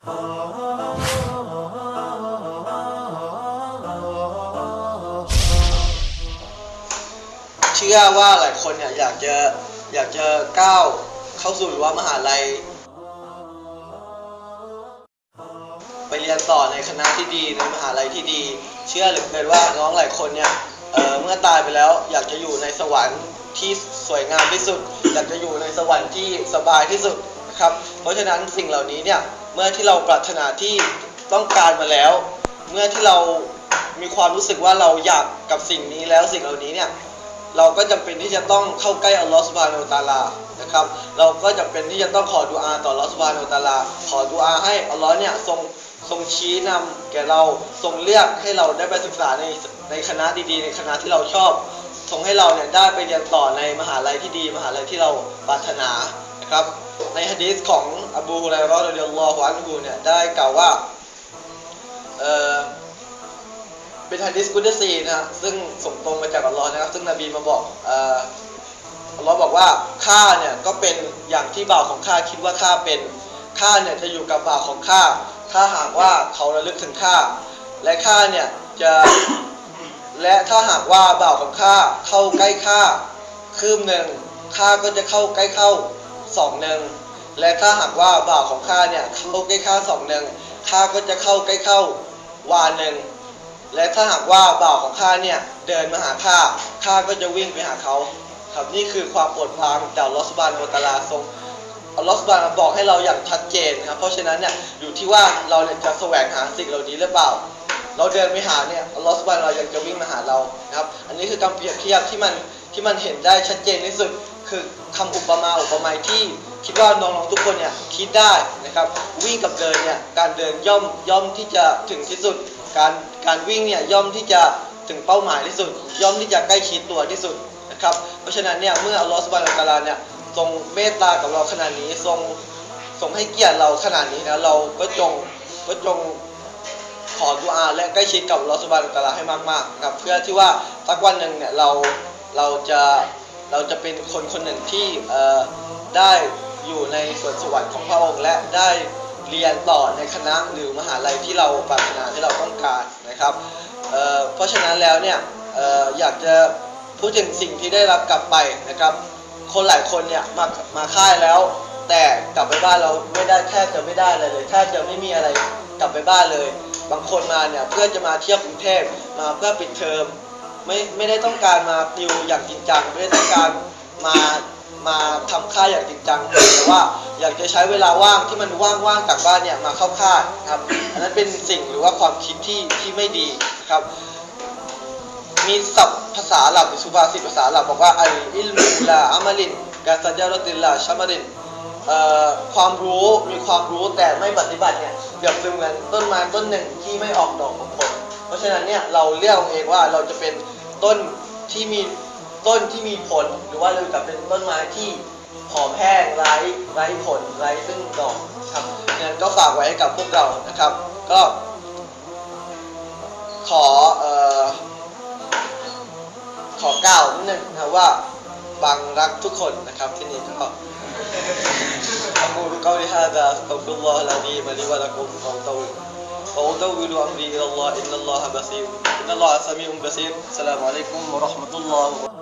เชื่อว่าหลายคนเนี่ยอยากจะอยากจะก้าวเข้าสู่รั้วมหาลัย ไปเรียนต่อในคณะที่ดีในมหาลัยที่ดี เชื่อเหลือเกินว่าน้องหลายคนเนี่ยเเมื่อตายไปแล้วอยากจะอยู่ในสวรรค์ที่สวยงามที่สุด อยากจะอยู่ในสวรรค์ที่สบายที่สุดนะครับ เพราะฉะนั้นสิ่งเหล่านี้เนี่ย เมื่อที่เราปรารถนาที่ต้องการมาแล้ว เมื่อที่เรามีความรู้สึกว่าเราอยากกับสิ่งนี้แล้วสิ่งเหล่านี้เนี่ยเราก็จำเป็นที่จะต้องเข้าใกล้อัลลอฮฺสุบานาอัลตาลานะครับ เราก็จำเป็นที่จะต้องขอดุอาต่ออัลลอฮฺสุบานาอัลตาลา ขอดุอาให้อัลลอฮ์เนี่ยทรงทรงชี้นำแก่เราทรงเลือกให้เราได้ไปศึกษาในในคณะดีๆ ในคณะที่เราชอบทรงให้เราเนี่ยได้ไปเรียนต่อในมหาลัยที่ดี มหาลัยที่เราปรารถนา ครับ ในฮะดีษของอบูฮุไรราะห์รดิยัลลอฮุอันฮุเนี่ยได้กล่าวว่า เออเป็นฮะดิษกุดซีนะฮะซึ่งส่งตรงมาจากอัลลอฮ์นะครับ ซึ่งนบีมาบอกเอออัลลอฮ์บอกว่าข้าเนี่ยก็เป็นอย่างที่บ่าวของข้าคิดว่าข้าเป็นข้าเนี่ยจะอยู่กับบ่าวของข้าถ้าหากว่าเขาระลึกถึงข้าและข้าเนี่ยจะและถ้าหากว่าบ่าวของข้าเข้าใกล้ข้าคืบหนึ่งข้าก็จะเข้าใกล้เข้า สองหนึ่งและถ้าหากว่าบ่าวของข้าเนี่ยเข้าใกล้ข้าสองหนึ่งข้าก็จะเข้าใกล้เข้าวาหนึ่งและถ้าหากว่าบ่าวของข้าเนี่ยเดินมาหาข้าข้าก็จะวิ่งไปหาเขาครับนี่คือความโปรดปรานจากลอสบานโตะลาทรงอัลลอฮฺสุบานบอกให้เราอย่างชัดเจนครับ เพราะฉะนั้นเนี่ยอยู่ที่ว่าเราจะแสวงหาสิ่งเหล่านี้หรือเปล่า เราเดินไปหาเนี่ยอัลลอฮฺสุบานเรายังจะวิ่งมาหาเรานะครับ อันนี้คือการเปรียบเทียบที่มันที่มันเห็นได้ชัดเจนที่สุด คือคำอุปมาอุปไมยที่คิดว่าน้องๆทุกคนเนี่ยคิดได้นะครับ วิ่งกับเดินเนี่ยการเดินย่อมย่อมที่จะถึงที่สุด การการวิ่งเนี่ยย่อมที่จะถึงเป้าหมายที่สุด ย่อมที่จะใกล้ชิดตัวที่สุดนะครับ เพราะฉะนั้นเนี่ยเมื่ออัลลอฮฺสุบานตะอาลาเนี่ยทรงเมตตากับเราขนาดนี้ทรงทรงให้เกียรติเราขนาดนี้นะเราก็จงก็จงขอดุอาและใกล้ชิดกับอัลลอฮฺสุบานตะอาลาให้มากๆนะครับเพื่อที่ว่าสักวันหนึ่งเนี่ยเราเราจะ เราจะเป็นคนคนหนึ่งที่ได้อยู่ในสวนสวรรค์ของพระองค์ และได้เรียนต่อในคณะหรือมหาลัยที่เราปรารถนาที่เราต้องการนะครับเเพราะฉะนั้นแล้วเนี่ยอออยากจะพูดถึงสิ่งที่ได้รับกลับไปนะครับ คนหลายคนเนี่ยมามาค่ายแล้ว แต่กลับไปบ้านเราไม่ได้แทบจะไม่ได้อะไรเลยแทบจะไม่มีอะไรกลับไปบ้านเลย บางคนมาเนี่ยเพื่อจะมาเที่ยวกรุงเทพมาเพื่อปิดเทอม ไม่ไม่ได้ต้องการมาติวอย่างจริงจังไม่ได้ต้องการมามาทำค่ายอย่างจริงจังแต่ว่าอยากจะใช้เวลาว่างที่มันว่างๆจากบ้านเนี่ยมาเข้าค่ายครับอันนั้นเป็นสิ่งหรือว่าความคิดที่ที่ไม่ดีครับมีศัพท์ภาษาหรับหรือสุภาษิตภาษาหรับบอกว่าไออิลมุลาอามาลินกาซาจารติลลาชัมารินเอ่อความรู้มีความรู้แต่ไม่ปฏิบัติเนี่ยเปรียบเสมือนต้นไม้ต้นหนึ่งที่ไม่ออกดอกออกผล เพราะฉะนั้นเนี่ยเราเลือกเอาเองว่าเราจะเป็นต้นที่มีต้นที่มีผล หรือว่าเราจะเป็นต้นไม้ที่ผอมแห้งไร้ไร้ผลไร้ซึ่งดอกครับงั้นก็ฝากไว้ให้กับพวกเรานะครับ ก็ขอเอ่อ ขอกล่าวนิดนึงนะครับว่าบางรักทุกคนนะครับที่นี่ก็ أقول قولي هذا أستغفر الله العظيم لي ولكم وأطول وأطول أمري إلى الله إن الله بصير إن الله سميع بصير السلام عليكم ورحمة الله وبركاته